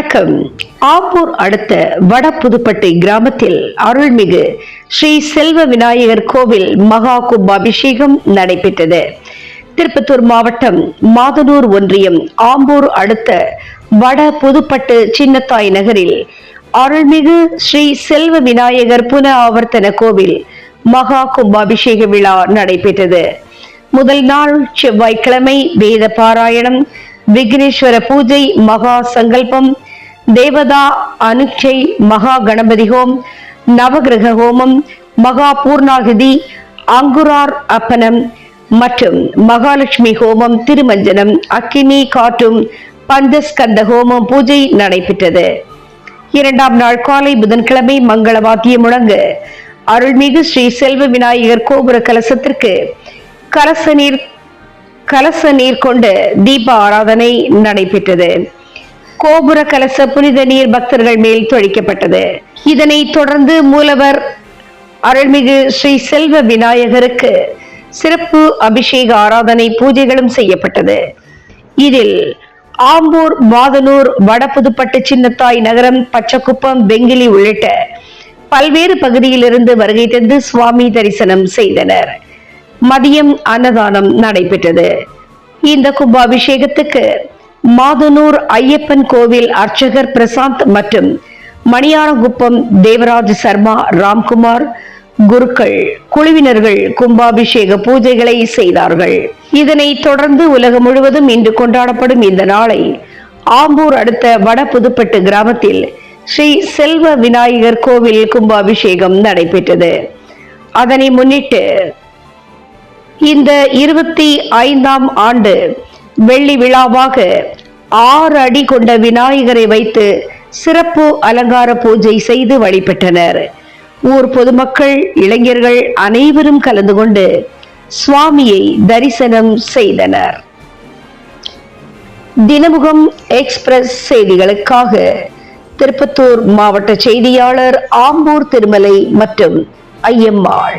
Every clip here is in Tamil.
வணக்கம். ஆம்பூர் அடுத்த வட புதுப்பட்டி கிராமத்தில் அருள்மிகு ஸ்ரீ செல்வ விநாயகர் கோவில் மகா கும்பாபிஷேகம் நடைபெற்றது. திருப்பத்தூர் மாவட்டம் மாதனூர் ஒன்றியம் ஆம்பூர் அடுத்த வட புதுப்பட்டு சின்னத்தாய் நகரில் அருள்மிகு ஸ்ரீ செல்வ விநாயகர் புன ஆவர்த்தன கோவில் மகா கும்பாபிஷேக விழா நடைபெற்றது. முதல் நாள் செவ்வாய்க்கிழமை வேத பாராயணம் விக்னேஸ்வர பூஜை மகா சங்கல்பம் தேவதா அனுச்சை மகா கணபதி ஹோம் நவகிரக ஹோமம் மகா பூர்ணாகிதி அங்குரார் அப்பனம் மற்றும் மகாலட்சுமி ஹோமம் திருமஞ்சனம் அக்கினி காட்டும் பஞ்சஸ்கந்த ஹோமம் பூஜை நடைபெற்றது. இரண்டாம் நாள் காலை புதன்கிழமை மங்கள வாத்தியம் அருள்மிகு ஸ்ரீ செல்வ விநாயகர் கோபுர கலசத்திற்கு கலச நீர் கலச நீர் கொண்டு தீப ஆராதனை நடைபெற்றது. கோபுர கலச புனித நீர் பக்தர்கள் மேல் தொழிக்கப்பட்டது. இதனைத் தொடர்ந்து மூலவர் அருள்மிகு ஸ்ரீ செல்வ விநாயகருக்கு சிறப்பு அபிஷேக ஆராதனை பூஜைகளும் செய்யப்பட்டது. இதில் ஆம்பூர் மாதனூர் வடபுதுப்பட்டு சின்னத்தாய் நகரம் பச்சக்குப்பம் வெங்கிலி உள்ளிட்ட பல்வேறு பகுதியிலிருந்து வருகை தந்து சுவாமி தரிசனம் செய்தனர். மதியம் அன்னதானம் நடைபெற்றது. இந்த கும்பாபிஷேகத்துக்கு மாதனூர் ஐயப்பன் கோவில் அர்ச்சகர் பிரசாந்த் மற்றும் மணியாரகுப்பம் தேவராஜ் சர்மா ராம்குமார் குருக்கள் குழுவினர்கள் கும்பாபிஷேக பூஜைகளை செய்தார்கள். இதனைத் தொடர்ந்து உலகம் முழுவதும் இன்று கொண்டாடப்படும் இந்த நாளை ஆம்பூர் அடுத்த வட புதுப்பட்டு கிராமத்தில் ஸ்ரீ செல்வ விநாயகர் கோவில் கும்பாபிஷேகம் நடைபெற்றது. அதனை முன்னிட்டு இந்த இருபத்தி ஐந்தாம் ஆண்டு வெள்ளி விழாவாக ஆறு அடி கொண்ட விநாயகரை வைத்து சிறப்பு அலங்கார பூஜை செய்து வழிபட்டனர். ஊர் பொதுமக்கள் இளைஞர்கள் அனைவரும் கலந்து கொண்டு சுவாமியை தரிசனம் செய்தனர். தினமுகம் எக்ஸ்பிரஸ் செய்திகளுக்காக திருப்பத்தூர் மாவட்ட செய்தியாளர் ஆம்பூர் திருமலை மற்றும் ஐயம்மாள்.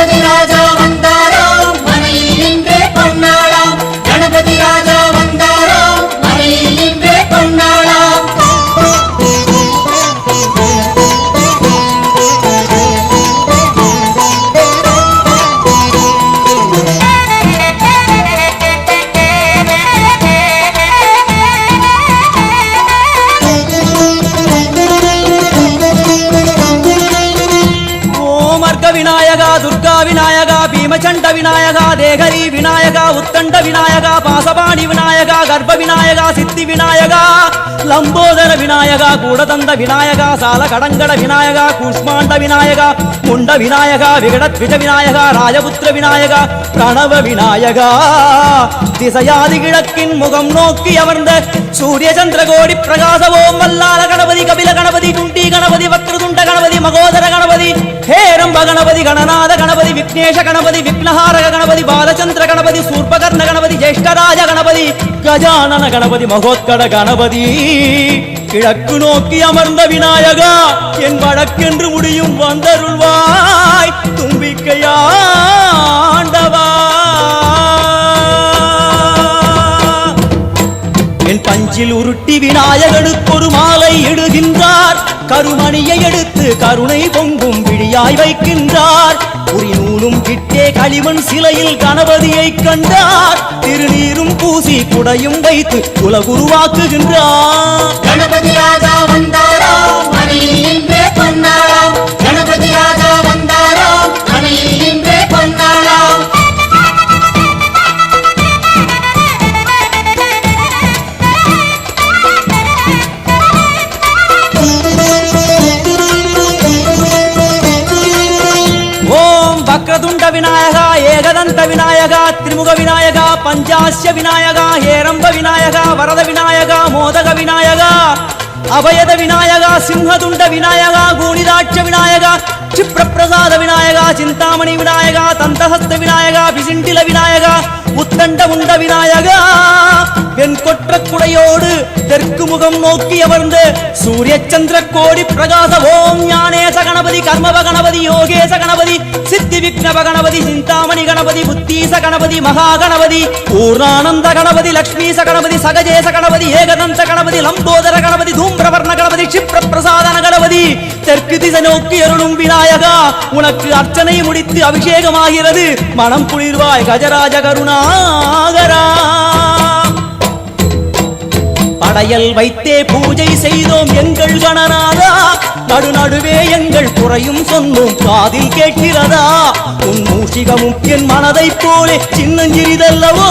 கணபதி ராஜா வந்தாராம் மனையில் நின்றே பொன்னாளாம் கணபதி ராஜா பீமச்சண்ட விநாயகா தேகரி விநாயகா உத்தண்ட விநாயகா பாசபாணி விநாயகா கர்ப்ப விநாயகா சித்தி விநாயகா லம்போதர விநாயகா கூடதந்த விநாயகா சால கடங்கட விநாயகா கூஷ்மாண்ட விநாயகா முண்ட விநாயகா விகடத்விஜ விநாயகா ராஜபுத்திர விநாயகா பிரணவ விநாயகா. திசையாதி கிழக்கின் முகம் நோக்கி அமர்ந்த சூரிய சந்திரகோடி பிரகாச ஓம் வல்லால கணபதி கபில கணபதி துண்டி கணபதி வக்ரதுண்ட கணபதி மகோதர கணபதி ஹேரம்ப கணபதி கணநாத கணபதி விக்னேஷ கணபதி விக்னஹாரக கணபதி பாலச்சந்திர கணபதி சூர்பகர்ண கணபதி ஜேஷ்டராஜ கணபதி கஜானன கணபதி மகோத்கட கணபதி. கிழக்கு நோக்கி அமர்ந்த விநாயகா என் வழக்கென்று முடியும் வந்தருள்வாய் தும்பிக்கையாண்டவா என் பஞ்சில் உருட்டி விநாயகனுக்கு ஒரு மாலை இடுகின்றார் கருமணியை எடுத்து கருணை பொங்கும் விழியாய் வைக்கின்றார். உரி நூலும் கிட்டே களிமண் சிலையில் கணபதியை கண்டார். திருநீரும் பூசி குடையும் வைத்து குலகுருவாக்குகின்றார். கணபதி ராஜா ஓம் வக்ரதுண்ட விநாயகா ஏகதந்த விநாயகா திரிமுக விநாயகா பஞ்சாஸ்ய விநாயகா ஹேரம்ப விநாயகா வரத விநாயகா மோதக விநாயகா அபயத விநாயகா சிம்ஹதுண்ட விநாயகா கூணிதாட்ச விநாயகா க்ஷிப்ரப்பிரசாத விநாயகா சிந்தாமணி விநாயகா தந்தஹஸ்த விநாயகா பிசிண்டில விநாயகா உத்தண்ட உண்ட விநாயகா என் கொற்ற குடையோடு தெற்கு முகம் நோக்கி அமர்ந்து சூரிய சந்திர கோடி பிரகாச ஓம் ஞானேச கணபதி கர்மவ கணபதி யோகேச கணபதி சித்தி விக்னவ கணபதி சிந்தாமணி கணபதி புத்தீச கணபதி மகா கணபதி பூர்ணானந்த கணபதி லக்ஷ்மீச கணபதி சகஜேச கணபதி ஏகதந்த கணபதி லம்போதர கணபதி தூம்பிரவர்ண தெற்கு திசை நோக்கி அருளும் விநாயகா உனக்கு அர்ச்சனை முடித்து அபிஷேகமாகிறது. மனம் குளிர்வாய் கஜராஜ கருணாகரா. படையல் வைத்தே பூஜை செய்தோம் எங்கள் கணநாதா. நடுநடுவே எங்கள் குறையும் சொன்னோம் காதில் கேட்கிறதா? உன் மூஷிகமும் என் மனதைப் போலே சின்னஞ்சிறிதல்லவோ?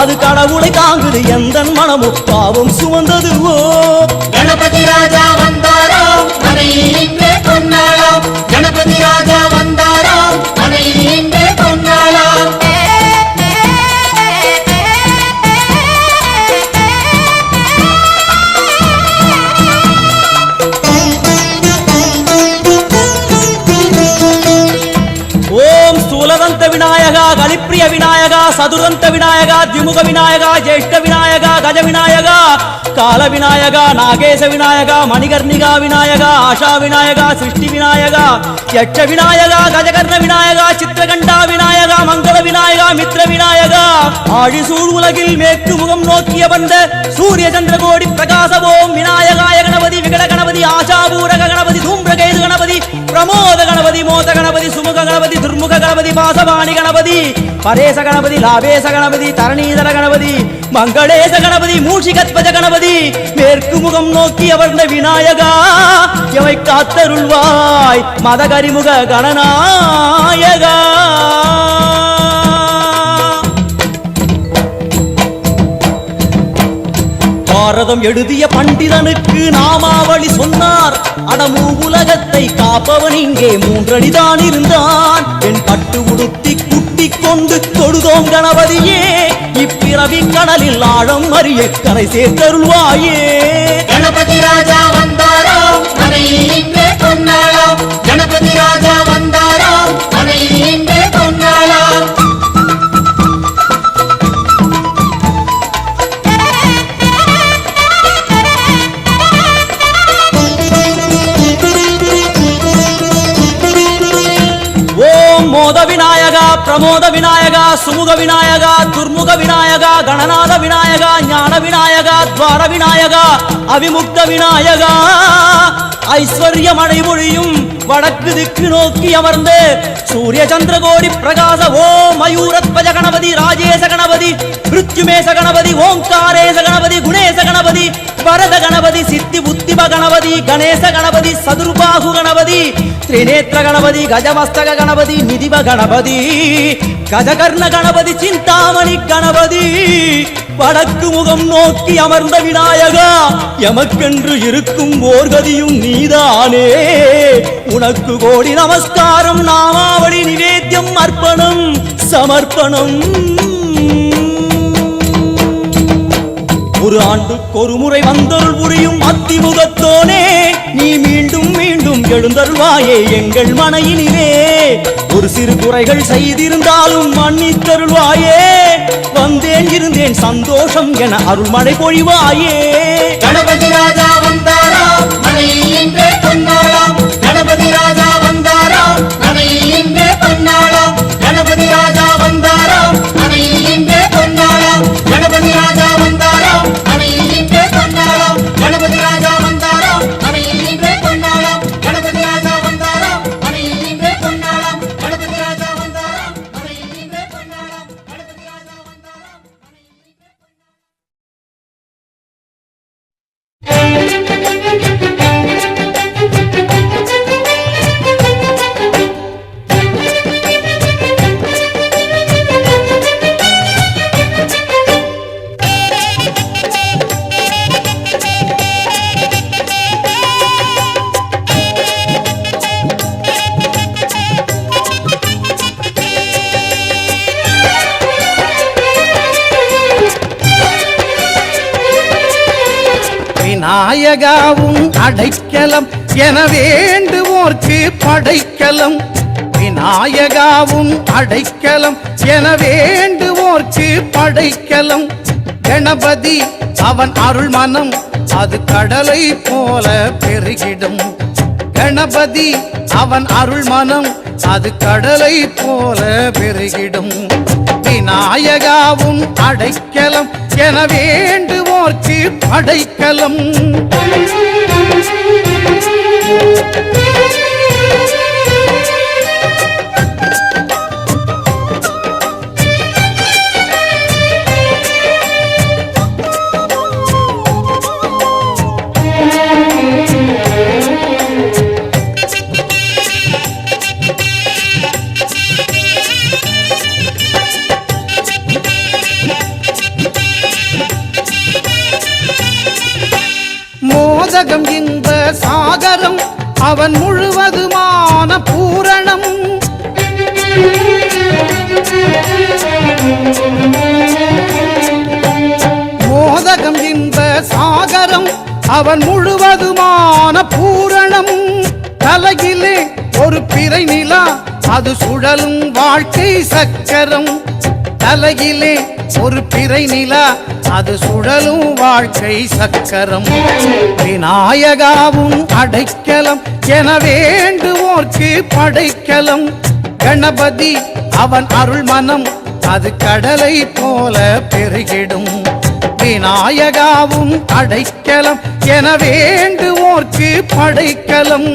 அது கடவுளை தாங்குது எந்த மனமும். பாவம் சுமந்ததுவோ கணபதி ராஜா வந்தாரோ? கணபதி ராஜா வந்தாரோ? ஓம் ஸ்தூலதந்த விநாயகா கலிப்பிரிய விநாயகா சதுரந்த விநாயகா திமுக விநாயகா ஜேஷ்ட விநாயகா கஜ விநாயகா கால விநாயகா நாகேச விநாயகா மணிகர்ணிகா விநாயகா ஆஷா விநாயகா சிருஷ்டி விநாயகா யட்ச விநாயகா கஜகர்ண விநாயகா சித்திரகண்டா விநாயகா மங்கள விநாயகா மித்ர விநாயகா ஆழிசூழ் உலகில் மேற்கு முகம் நோக்கிய வந்த சூரிய சந்திரகோடி பிரகாச ஓம் விநாயகாய கணபதி விகட கணபதி ஆஷாபூரக கணபதி தூம்பிரகேது கணபதி பிரமோத கணபதி மோத கணபதி சுமுக கணபதி துர்முக கணபதி பாசவாணி கணபதி பரேச கணபதி லாபேச கணபதி தரணீதர கணபதி மங்களேச கணபதி மூஷிகத்வஜ கணபதி மேற்கு முகம் நோக்கி அமர்ந்த விநாயகா எவை காத்தருள்வாய் மதகரிமுக கணநாயகா. பாரதம் எழுதிய பண்டிதனுக்கு நாமாவளி சொன்னார். அடமு உலகத்தை காப்பவன் இங்கே மூன்றடிதான் இருந்தான். என் பட்டு உடுத்தி குட்டி கொண்டு தொழுதோம் கணபதியே. இப்பிறவி கடலில் ஆழம் அறிய கரை சேர்த்தருள்வாயே. கணபதி ராஜா வந்தாரோ? பிரமோத விநாயகா சுமுக விநாயகா துர்முக விநாயகா கணநாத விநாயகா ஞான விநாயகா துவார விநாயகா அவிமுக்த விநாயகா. ஐஸ்வர்ய மழைமொழியும் வடக்கு திக்கு நோக்கி அமர்ந்து சூரிய சந்திர கோடி பிரகாச ஓ மயூரத்வஜ கணபதி ராஜேச கணபதி மிருத்யுமேச கணபதி ஓங்காரேச கணபதி குணேச கணபதி வரத கணபதி சித்தி புத்திப கணபதி கணேச கணபதி சதுர்பாகு கணபதி திரிநேத்திர கணபதி கஜமஸ்தக கணபதி நிதிவ கணபதி கஜகர்ண கணபதி சிந்தாமணி கணபதி. வடக்கு முகம் நோக்கி அமர்ந்த விநாயகா எமக்கென்று இருக்கும் ஓர்கதியும் நீதானே. உனக்கு கோடி நமஸ்காரம் நாமாவளி நிவேத்தியம் அர்ப்பணம் சமர்ப்பணம். ஒரு ஆண்டுக்கு ஒரு முறை வந்தருள் புரியும் அத்திமுகத்தோனே நீ மீண்டும் மீண்டும் எழுந்தருள்வாயே எங்கள் மனையினிலே. ஒரு சிறு குறைகள் செய்திருந்தாலும் மன்னித்தருள்வாயே. வந்தேன் இருந்தேன் சந்தோஷம் என அருள்மழை பொழிவாயே. கணபதி ராஜா வந்தாரோ? மனையில் இன்றே பொன்னாளாம் கணபதி விநாயகாவும் அடைக்கலம் என வேண்டுவோர்க்கு படைக்கலம். விநாயகாவும் அடைக்கலம் என வேண்டுவோர்க்கு படைக்கலம். கணபதி அவன் அருள் மனம் அது கடலை போல பெருகிடும். கணபதி அவன் அருள் மனம் அது கடலை போல பெருகிடும். விநாயகாவும் அடைக்கலம் என வேண்டுவோர்க்கு படைக்கலம். அவன் முழுவதுமான பூரணம். மோதகம் இன்ப சாகரம் அவன் முழுவதுமான பூரணம். தலையிலே ஒரு பிறை நிலா அது சுழலும் வாழ்க்கை சக்கரம். தலையிலே ஒரு பிறை நிலா அது சுழலும் வாழ்க்கை சக்கரம். விநாயகாவும் அடைக்கலம் என வேண்டுவோர்க்கு படைக்கலம். கணபதி அவன் அருள் மனம் அது கடலை போல பெருகிடும். விநாயகாவும் அடைக்கலம் என வேண்டுவோர்க்கு படைக்கலம்.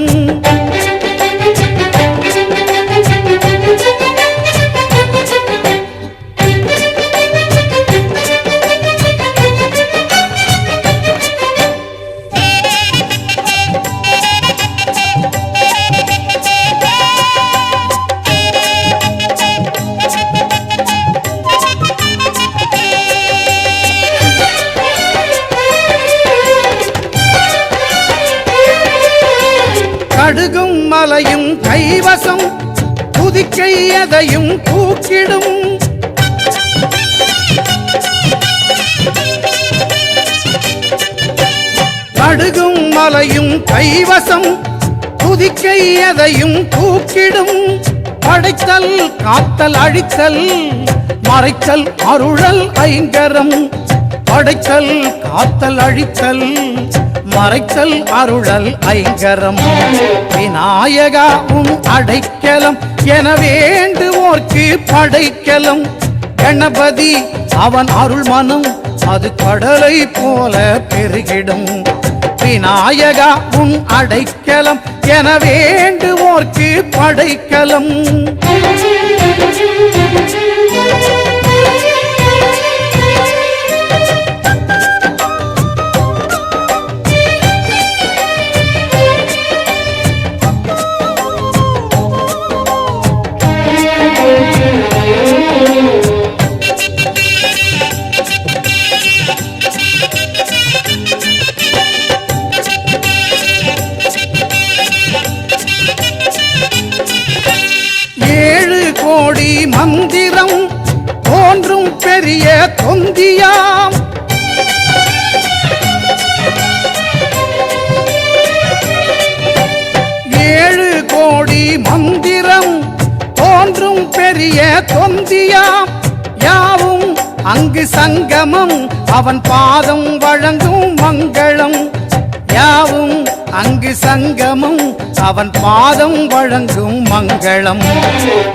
கைவசம் புதிக்கை எதையும் தூக்கிடும் கடுகும் மலையும் கைவசம் புதிக்கை எதையும் தூக்கிடும் படைத்தல் காத்தல் அழித்தல் மறைத்தல் அருளல் ஐங்கரம். படைத்தல் காத்தல் அழித்தல். மறைத்தல் அருளல் ஐங்கரம். விநாயகாவும் அடைக்கலம் என வேண்டுவோர்க்கு படைக்கலம். கணபதி அவன் அருள் மனம் அது கடலை போல பெருகிடும். விநாயகா உன் அடைக்கலம் என வேண்டுவோர்க்கு படைக்கலம். ஏழு கோடி மந்திரம் தோன்றும் பெரிய தொந்தியாம். ஏழு கோடி மந்திரம் தோன்றும் பெரிய தொந்தியாம். யாவும் அங்கு சங்கமம் அவன் பாதம் வழங்கும் மங்களம். யாவும் அங்கு சங்கமம் அவன் பாதம் வழங்கும் மங்களம்.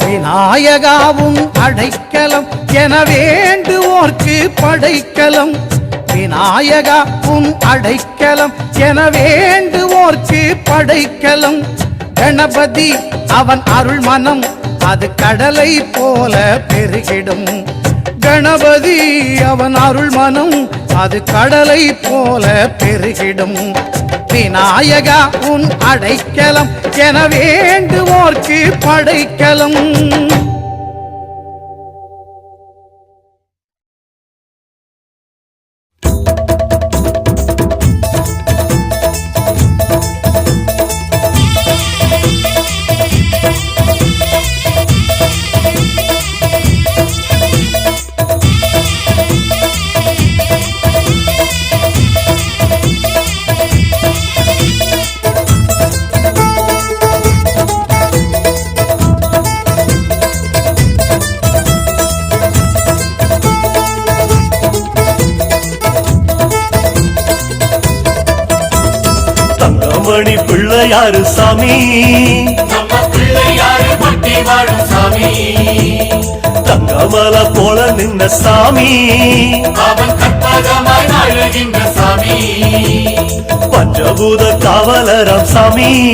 விநாயகாவும் அடைக்கலம் என வேண்டுவோர்க்கு படைக்கலம். விநாயகா உன் அடைக்கலம் என வேண்டுவோர்க்கு படைக்கலம். கணபதி அவன் அருள் மனம் அது கடலை போல பெருகிடும். கணபதி அவன் அருள் மனம் அது கடலை போல பெருகிடும். விநாயகா உன் அடைக்கலம் என வேண்டுவோர்க்கு படைக்கலம். பிள்ளையாரு சாமி. தங்கமல போல நின்ன சாமி. அவன் கற்பகமாய் வாழுகின்ற சாமி. பஞ்சபூத காவலரம் சாமி.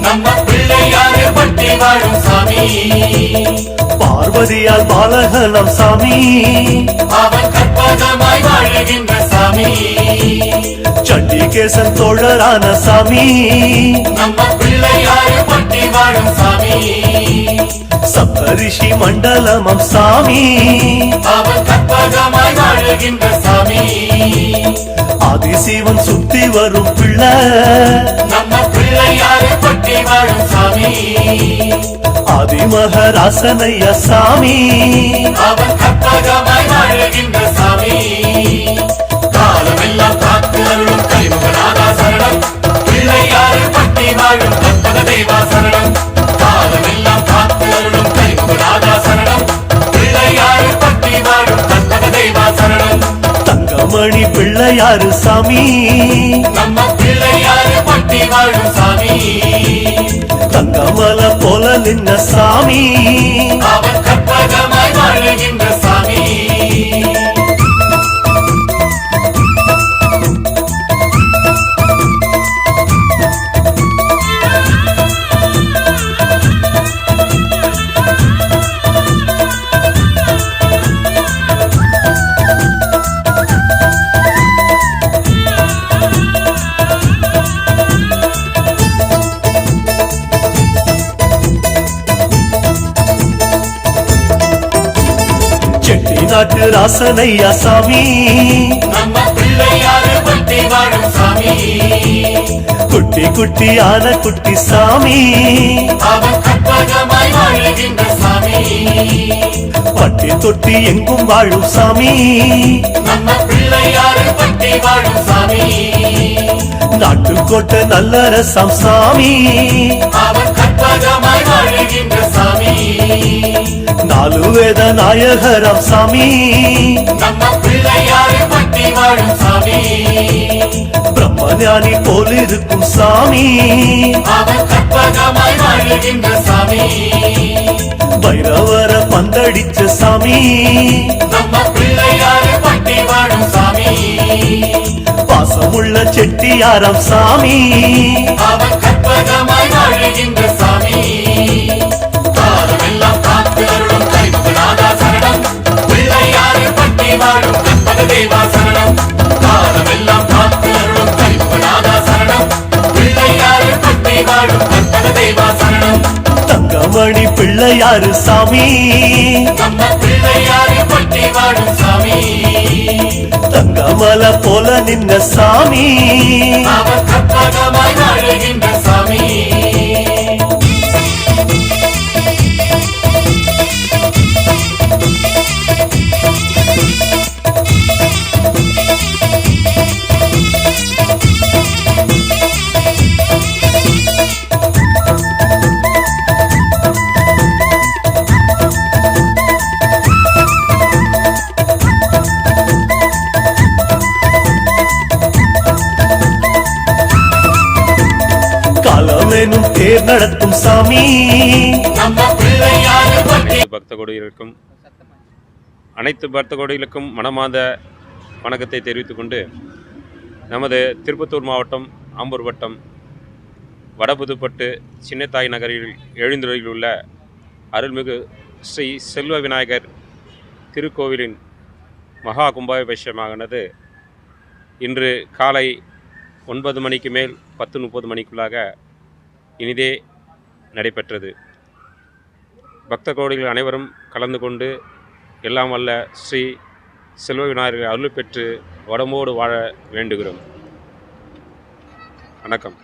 நம்ம பிள்ளையாரு பட்டி வாழும் சாமி. பார்வதியால் பாலகனம் சாமி. அவன் கற்பகமாய் வாழுகின்ற சாமி. சண்டிகேசன் தோழரான சாமி. நம்ம பிள்ளையாரு பட்டி வாழும் சாமி. சப்தரிஷி மண்டலமம் சாமி. அவன் கற்பகமாய் வாழுகின்ற சாமி. ஆதிசிவன் சுத்தி வரும் பிள்ளை. நம்ம பிள்ளையாரு பட்டி வாழும் சாமி. ஆதிமகராசனைய சாமி. அவன் கற்பகமாய் வாழுகின்ற சாமி. காலமெல்லாம் காத்து அருளும் கைமுகநாதா சரணம். பிள்ளையாரு பட்டி வாழும் கற்பக தேவா சரணம். தங்கமணி பிள்ளையாரு சாமி. நம்ம பிள்ளையாரு பட்டி வாழும் சாமி. தங்கமல போல நின்ன சாமி. அவன் கற்பகமாய் வாழுகின்ற ராசனையா சாமி? குட்டி குட்டி ஆன குட்டி சாமி. அவன் கற்பகமாய் வாழுகின்ற பட்டி தொட்டி எங்கும் வாழும் சாமி. நம்ம பிள்ளையாரு பட்டி வாழும் சாமி. நாட்டுக்கோட்டை நல்ல ரசம் சாமி. அவன் கற்பகமாய் வாழுகின்ற சாமி. நாலு வேத நாயகரம் சாமி. நம்ம பிள்ளையாரு பட்டி வாழும் சாமி. பிரம்மஞானி போல் இருக்கும் சாமி. அவன் கற்பகமாய் வாழுகின்ற சாமி. பைரவர பந்தடிச்ச சாமி. நம்ம பிள்ளையாரு பட்டி வாழும் சாமி. பாசமுள்ள செட்டியாரம் சாமி. அவன் கற்பகமாய் வாழுகின்ற சாமி. காலமெல்லாம் காத்து அருளும் கைமுகநாதா சரணம். பிள்ளையாரு பட்டி வாழும் கற்பக தேவா சரணம். காலமெல்லாம் காத்து பிள்ளையாரு சாமி. தங்கமல போல நின்ன சாமி. சாமி. சாமி. அனைத்து பக்த கோடிகளுக்கும் அனைத்து பக்த கோடிகளுக்கும் மனமார்ந்த வணக்கத்தை தெரிவித்துக் கொண்டு நமது திருப்பத்தூர் மாவட்டம் ஆம்பூர் வட்டம் வடபுதுப்பட்டு சின்னத்தாய் நகரில் எழுந்துள்ள அருள்மிகு ஸ்ரீ செல்வ விநாயகர் திருக்கோவிலின் மகா கும்பாபிஷேகமானது இன்று காலை ஒன்பது மணிக்கு மேல் பத்து முப்பது மணிக்குள்ளாக இனிதே நடைபெற்றது. பக்த கோடிகள் அனைவரும் கலந்து கொண்டு எல்லாம் வல்ல ஸ்ரீ செல்வ விநாயகர் அருள் பெற்று வடமோடு வாழ வேண்டுகிறோம். வணக்கம்.